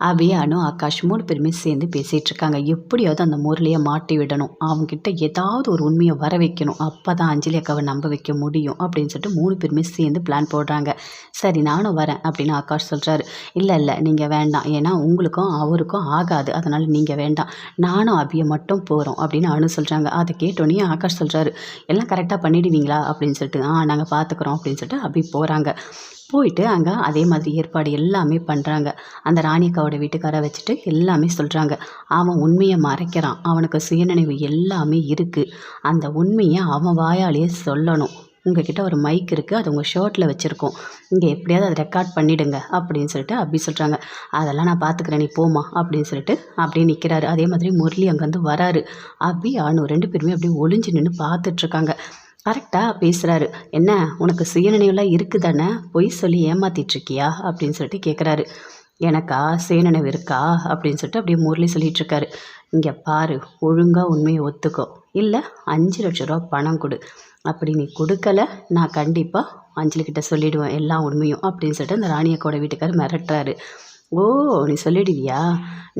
அபி அனு ஆகாஷ் மூணு பேருமே சேர்ந்து பேசிகிட்டு இருக்காங்க. எப்படியாவது அந்த முரளியை மாட்டி விடணும். அவங்கக்கிட்ட ஏதாவது ஒரு உண்மையை வர வைக்கணும். அப்போ தான் அஞ்சலி அக்காவை நம்ப வைக்க முடியும் அப்படின்னு சொல்லிட்டு மூணு பேருமே சேர்ந்து பிளான் போடுறாங்க. சரி நானும் வரேன் அப்படின்னு ஆகாஷ் சொல்கிறாரு இல்லை இல்லை நீங்கள் வேண்டாம். ஏன்னா உங்களுக்கும் அவருக்கும் ஆகாது. அதனால் நீங்கள் வேண்டாம். நானும் அபியை மட்டும் போகிறோம் அப்படின்னு அனு சொல்கிறாங்க அதை கேட்டோன்னே ஆகாஷ் சொல்கிறாரு எல்லாம் கரெக்டாக பண்ணிடுவீங்களா? அப்படின்னு சொல்லிட்டு ஆ நாங்கள் பார்த்துக்குறோம் அப்படின்னு சொல்லிட்டு அபி போகிறாங்க போயிட்டு அங்கே அதே மாதிரி ஏற்பாடு எல்லாமே பண்ணுறாங்க அந்த ராணிக்காவோட வீட்டுக்காரை வச்சுட்டு எல்லாமே சொல்கிறாங்க அவன் உண்மையை மறைக்கிறான். அவனுக்கு சுயநினைவு எல்லாமே இருக்குது அந்த உண்மையை அவன் வாயாலேயே சொல்லணும். உங்ககிட்ட ஒரு மைக் இருக்குது அது உங்கள் ஷர்ட்டில் வச்சுருக்கோம். இங்கே எப்படியாவது அதை ரெக்கார்ட் பண்ணிவிடுங்க அப்படின்னு சொல்லிட்டு அப்படி சொல்கிறாங்க அதெல்லாம் நான் பார்த்துக்கிறேன் நீ போமா அப்படின்னு சொல்லிட்டு அப்படியே நிற்கிறாரு அதே மாதிரி முரளி அங்கேருந்து வராரு. அபி அனு ரெண்டு பேருமே அப்படியே ஒளிஞ்சு நின்று பார்த்துட்ருக்காங்க கரெக்டாக பேசுகிறாரு என்ன உனக்கு சுயநினைவுலாம் இருக்குது தானே பொய் சொல்லி ஏமாத்திட்ருக்கியா அப்படின்னு சொல்லிட்டு கேட்குறாரு எனக்கா? சுயநினைவு இருக்கா? அப்படின்னு சொல்லிட்டு அப்படியே முரளி சொல்லிகிட்ருக்காரு இங்கே பாரு ஒழுங்காக உண்மையை ஒத்துக்கோ. இல்லை அஞ்சு லட்ச ரூபா பணம் கொடு. அப்படி நீ கொடுக்கல நான் கண்டிப்பாக அஞ்சலிக்கிட்ட சொல்லிவிடுவேன் எல்லா உண்மையும் அப்படின்னு சொல்லிட்டு அந்த ராணியக்கோட வீட்டுக்கார் மிரட்டுறாரு. ஓ நீ சொல்லிடுவியா?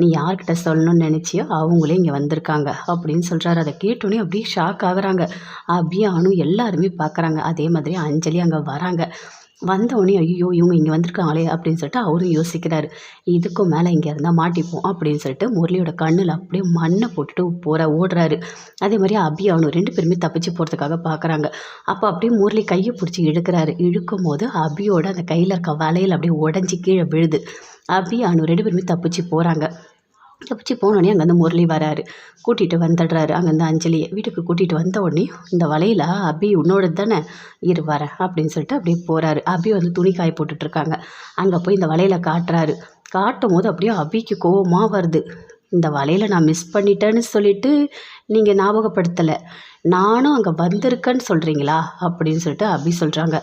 நீ யார்கிட்ட சொல்லணும்னு நினச்சியோ அவங்களே இங்கே வந்திருக்காங்க அப்படின்னு சொல்கிறாரு அதை கேட்டோன்னே அப்படியே ஷாக் ஆகுறாங்க. அப்படியே அனு எல்லாருமே பார்க்குறாங்க. அதே மாதிரி அஞ்சலி அங்கே வராங்க. வந்தவொடனே ஐயோ இவங்க இங்கே வந்திருக்காங்களே அப்படின்னு சொல்லிட்டு அவரும் யோசிக்கிறாரு. இதுக்கும் மேலே இங்கே இருந்தால் மாட்டிப்போம் அப்படின்னு சொல்லிட்டு முரளியோட கண்ணில் அப்படியே மண்ணை போட்டுட்டு போகிற ஓடுறாரு. அதே மாதிரி அபி அவனு ரெண்டு பேருமே தப்பிச்சு போகிறதுக்காக பார்க்குறாங்க அப்போ அப்படியே முரளி கையை பிடிச்சி இழுக்கிறாரு. இழுக்கும் போது அபியோட அந்த கையில் இருக்க வலையில் அப்படியே உடஞ்சி கீழே விழுது. அபி அனு ரெண்டு பேருமே தப்பிச்சு போகிறாங்க தப்பிச்சு போனோடனே அங்கேருந்து முரளி வராரு. கூட்டிகிட்டு வந்துடுறாரு. அங்கேருந்து அஞ்சலியை வீட்டுக்கு கூட்டிகிட்டு வந்த உடனே இந்த வலையில் அபி உன்னோட தானே? இரு வரேன் அப்படின்னு சொல்லிட்டு அப்படியே போகிறாரு அபி வந்து துணி காய போட்டுட்ருக்காங்க அங்கே போய் இந்த வலையில் காட்டுறாரு. காட்டும் போது அப்படியே அபிக்கு கோவமாக வருது. இந்த வலையில் நான் மிஸ் பண்ணிட்டேன்னு சொல்லிட்டு நீங்கள் ஞாபகப்படுத்தலை. நானும் அங்கே வந்திருக்கேன்னு சொல்கிறீங்களா அப்படின்னு சொல்லிட்டு அபி சொல்கிறாங்க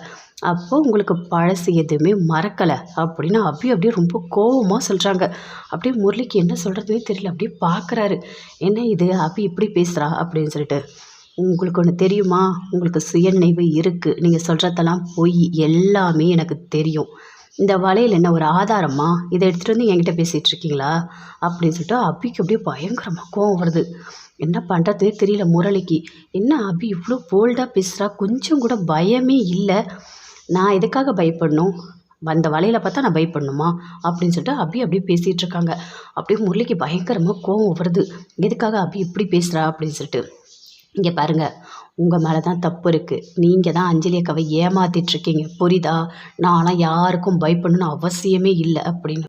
அப்போ உங்களுக்கு பழசு எதுவுமே மறக்கலை அப்படின்னு அபி அப்படியே ரொம்ப கோபமாக சொல்கிறாங்க அப்படியே முரளிக்கு என்ன சொல்கிறதுனே தெரியல. அப்படியே பார்க்குறாரு என்ன இது? அபி இப்படி பேசுகிறா அப்படின்னு சொல்லிட்டு. உங்களுக்கு ஒன்று தெரியுமா? உங்களுக்கு சுயநினைவு இருக்குது நீங்கள் சொல்கிறதெல்லாம் போய். எல்லாமே எனக்கு தெரியும். இந்த வலையில் என்ன ஒரு ஆதாரமா? இதை எடுத்துகிட்டு வந்து என்கிட்ட பேசிகிட்டு இருக்கீங்களா? அப்படின்னு சொல்லிட்டு அபிக்கு அப்படியே பயங்கரமாக கோவம் வருது. என்ன பண்ணுறது தெரியல முரளிக்கு. என்ன அபி இவ்வளோ போல்டாக பேசுகிறா கொஞ்சம் கூட பயமே இல்லை. நான் எதுக்காக பயப்படணும்? அந்த வலையில் பார்த்தா நான் பயப்படணுமா? அப்படின்னு சொல்லிட்டு அபி அப்படியே பேசிகிட்டு இருக்காங்க. அப்படியே முரளிக்கு பயங்கரமாக கோவம் வருது. எதுக்காக அபி இப்படி பேசுகிறா அப்படின்னு சொல்லிட்டு. இங்கே பாருங்கள் உங்கள் மேலே தான் தப்பு இருக்குது நீங்கள் தான் அஞ்சலி அக்காவை ஏமாத்திட்டுருக்கீங்க புரியுதா? நான்லாம் யாருக்கும் பயப்படணும்னு அவசியமே இல்லை அப்படின்னு.